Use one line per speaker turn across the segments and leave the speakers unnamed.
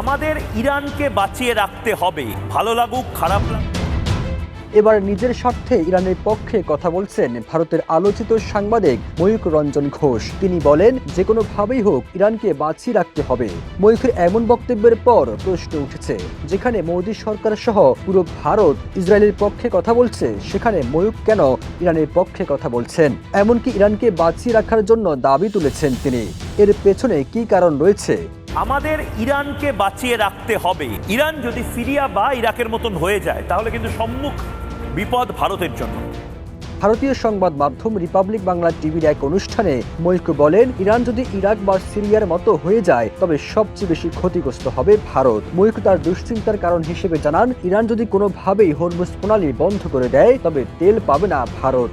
আমাদের ইরানকে বাঁচিয়ে রাখতে হবে। ভালো লাগুক, খারাপ লাগুক।
এবার নিজের স্বার্থে ইরানের পক্ষে কথা বলছেন ভারতের আলোচিত সাংবাদিক ময়ূক রঞ্জন ঘোষ। তিনি বলেন যে কোনোভাবেই হোক, ইরানকে বাঁচিয়ে রাখতে হবে। ময়ূখের এমন বক্তব্যের পর প্রশ্ন উঠেছে, যেখানে মোদী সরকার সহ পুরো ভারত ইসরায়েলের পক্ষে কথা বলছে, সেখানে ময়ূক কেন ইরানের পক্ষে কথা বলছেন? এমনকি ইরানকে বাঁচিয়ে রাখার জন্য দাবি তুলেছেন তিনি। এর পেছনে কি কারণ রয়েছে?
আমাদের ইরানকে বাঁচিয়ে রাখতে হবে। ইরান যদি সিরিয়া বা ইরাকের মতন হয়ে যায়, তাহলে কিন্তু সম্মুখ বিপদ ভারতের জন্য।
ভারতীয় সংবাদ মাধ্যম রিপাবলিক বাংলা টিভির এক অনুষ্ঠানে মৈক বলেন, ইরান যদি ইরাক বা সিরিয়ার মতো হয়ে যায়, তবে সবচেয়ে বেশি ক্ষতিগ্রস্ত হবে ভারত। মৈক তার দুশ্চিন্তার কারণ হিসেবে জানান, ইরান যদি কোনোভাবেই হরমুজ প্রণালী বন্ধ করে দেয়, তবে তেল পাবে না ভারত।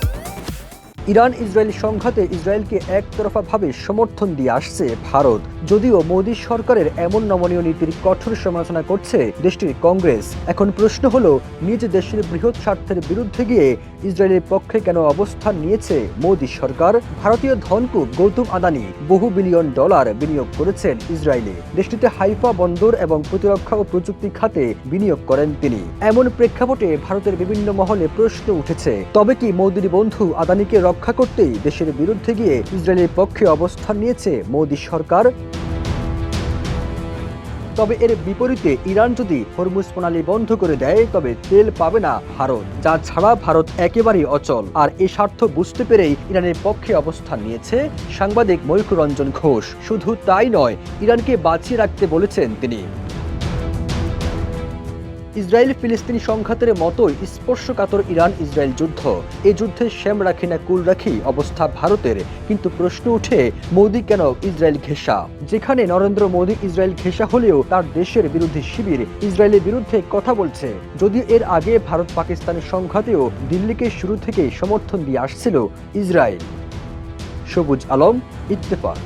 ইরান ইসরায়েল সংঘাতে ইসরায়েলকে একতরফাভাবে সমর্থন দিয়ে আসছে ভারত। যদিও মোদী সরকারের এমন নমনীয় নীতির কঠোর সমালোচনা করছে দেশটির কংগ্রেস। এখন প্রশ্ন হল, নিজ দেশের বৃহৎ স্বার্থের বিরুদ্ধে গিয়ে ইসরায়েলের পক্ষে কেন অবস্থান নিয়েছে মোদী সরকার? ভারতীয় ধনকুব গৌতম আদানি বহু বিলিয়ন ডলার বিনিয়োগ করেছেন ইসরায়েলে। দেশটিতে হাইফা বন্দর এবং প্রতিরক্ষা ও প্রযুক্তি খাতে বিনিয়োগ করেন তিনি। এমন প্রেক্ষাপটে ভারতের বিভিন্ন মহলে প্রশ্ন উঠেছে, তবে কি মোদীর বন্ধু আদানিকে রক্ষা করতেই দেশের বিরুদ্ধে গিয়ে ইসরায়েলের পক্ষে অবস্থান নিয়েছে মোদী সরকার। তবে এর বিপরীতে ইরান যদি হরমুজ প্রণালী বন্ধ করে দেয়, তবে তেল পাবে না ভারত। যা ছাড়া ভারত একেবারেই অচল। আর এ স্বার্থ বুঝতে পেরেই ইরানের পক্ষে অবস্থান নিয়েছে সাংবাদিক ময়ূখ রঞ্জন ঘোষ। শুধু তাই নয়, ইরানকে বাঁচিয়ে রাখতে বলেছেন তিনি। ইসরায়েল ফিলিস্তিনি সংঘাতের মতোই স্পর্শকাতর ইরান ইসরায়েল যুদ্ধ। এ যুদ্ধে শ্যাম রাখি না কুল রাখি অবস্থা ভারতের। কিন্তু প্রশ্ন উঠে, মোদি কেন ইসরায়েল ঘেঁষা? যেখানে নরেন্দ্র মোদী ইসরায়েল ঘেঁষা হলেও তার দেশের বিরোধী শিবির ইসরায়েলের বিরুদ্ধে কথা বলছে। যদিও এর আগে ভারত পাকিস্তানের সংঘাতেও দিল্লিকে শুরু থেকেই সমর্থন দিয়ে আসছিল ইসরায়েল। সবুজ আলম, ইত্তেফাক।